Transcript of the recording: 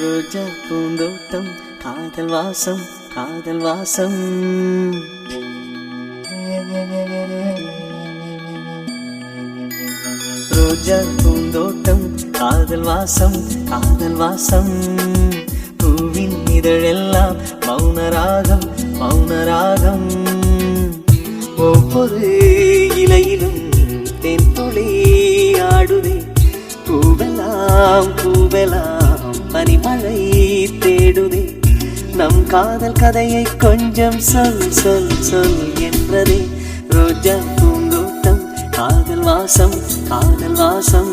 ரோஜா பூந்தோட்டம் காதல் வாசம் காதல் வாசம். ரோஜா பூந்தோட்டம் காதல் வாசம் காதல் வாசம். பூவின் இதழெல்லாம் மௌனராகம் மௌனராகம் ஒவ்வொரு இலையிலும் தென்துளி ஆடுதே. பூவெல்லாம் பூவெல்லாம். பனிமழை தேடுதே. நம் காதல் கதையை கொஞ்சம் சொல் சொல் சொல் என்றதே. ரோஜா பூந்தோட்டம் காதல் வாசம் காதல் வாசம்.